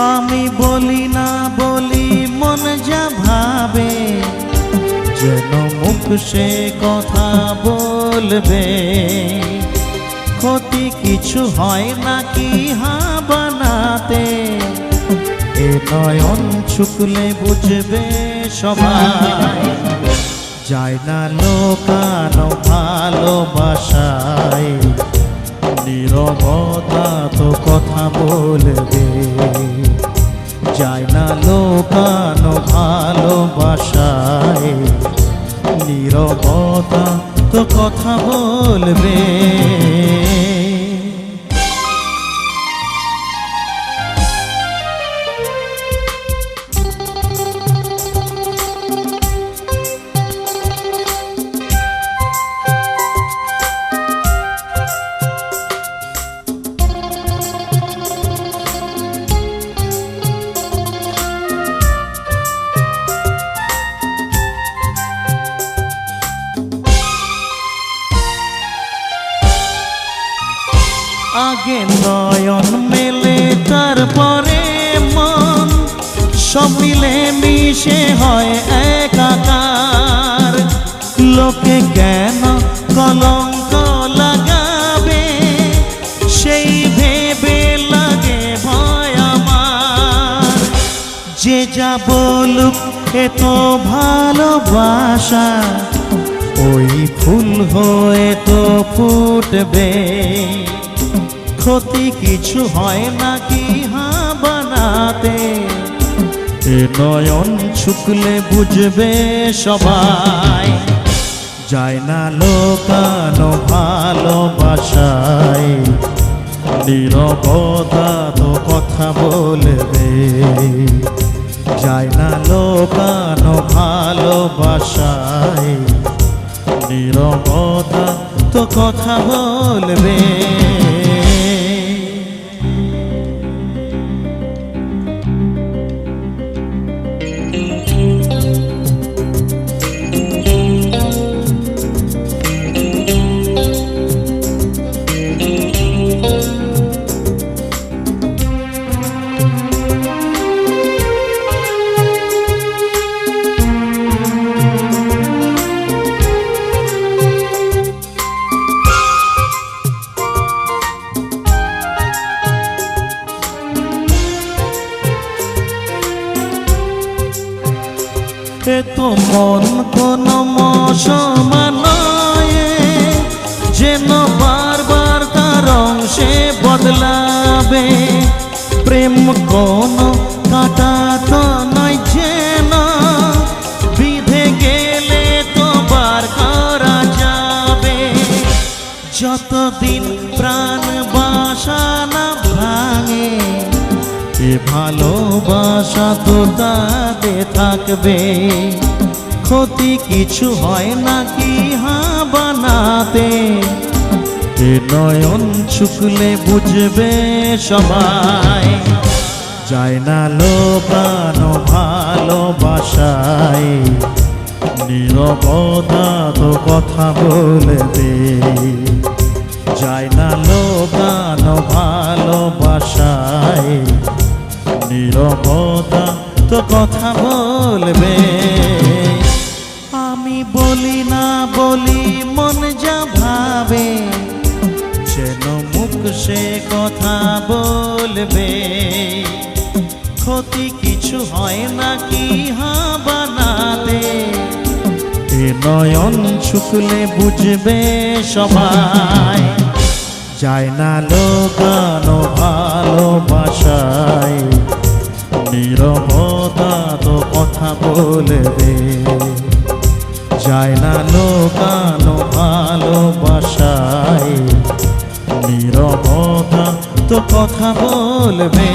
আমি বলি না বলি, মন যা ভাবে, যেন মুখ সে কথা বলবে। ক্ষতি কিছু হয় নাকি হা বানাতে? এ নয়ন ছুকলে বুঝবে সবাই। যায় না লোকানো ভালোবাসায়, নীরবতা তো কথা বলবে। যায় না লোকানো ভালোবাসায়। নিরবতা তো কথা বলবে। আগে নয়ন মেলে, তারপরে মন। সব মিলে মিশে হয় একাকার। লোকে কেন কলঙ্ক লাগাবে? সেই ভেবে লাগে ভয় আমার। যে যা বলুক, এ তো ভালোবাসা। ওই ফুল হয়ে তো ফুটবে। ক্ষতি কিছু হয় নাকি? হা, বানাতে। নয়ন ছুকলে বুঝবে সবাই। যায় না লোকানো ভালোবাসায়। নীরবতা তো কথা বলবে। যায় না লোকানো ভালোবাসায়। নীরবতা তো কথা বলবে। মন কোন মশমানয়ে, যেন বারবার তার অংশে বদলাবে। প্রেম কোন কাটা তো নয় যেন, বিধে গেলে তো বার করা যাবে। যতদিন প্রাণ বাসা না ভাঙে এ ভালোবাসা তো তাতে থাকবে। ক্ষতি কিছু হয় নাকি হা বানাতে? নয়ন ছুকলে বুঝবে সবাই। যায় না লোকানো ভালোবাসায়। নীরবতা তো কথা বলবে। যায় না লোকানো ভালোবাসায়। নীরবতা তো কথা বলবে। আমি বলি না বলি মন যা ভাবে, যেন মুখ সে কথা বলবে। ক্ষতি কিছু হয় নাকি হা বানাতে নয়ন ছুকলে বুঝবে সবাই। যায় না লোকানো ভালোবাসায়। নীরবতা তো কথা বলবে যায় না লোকানো ভালোবাসায়। নিরবতা তো কথা বলবে।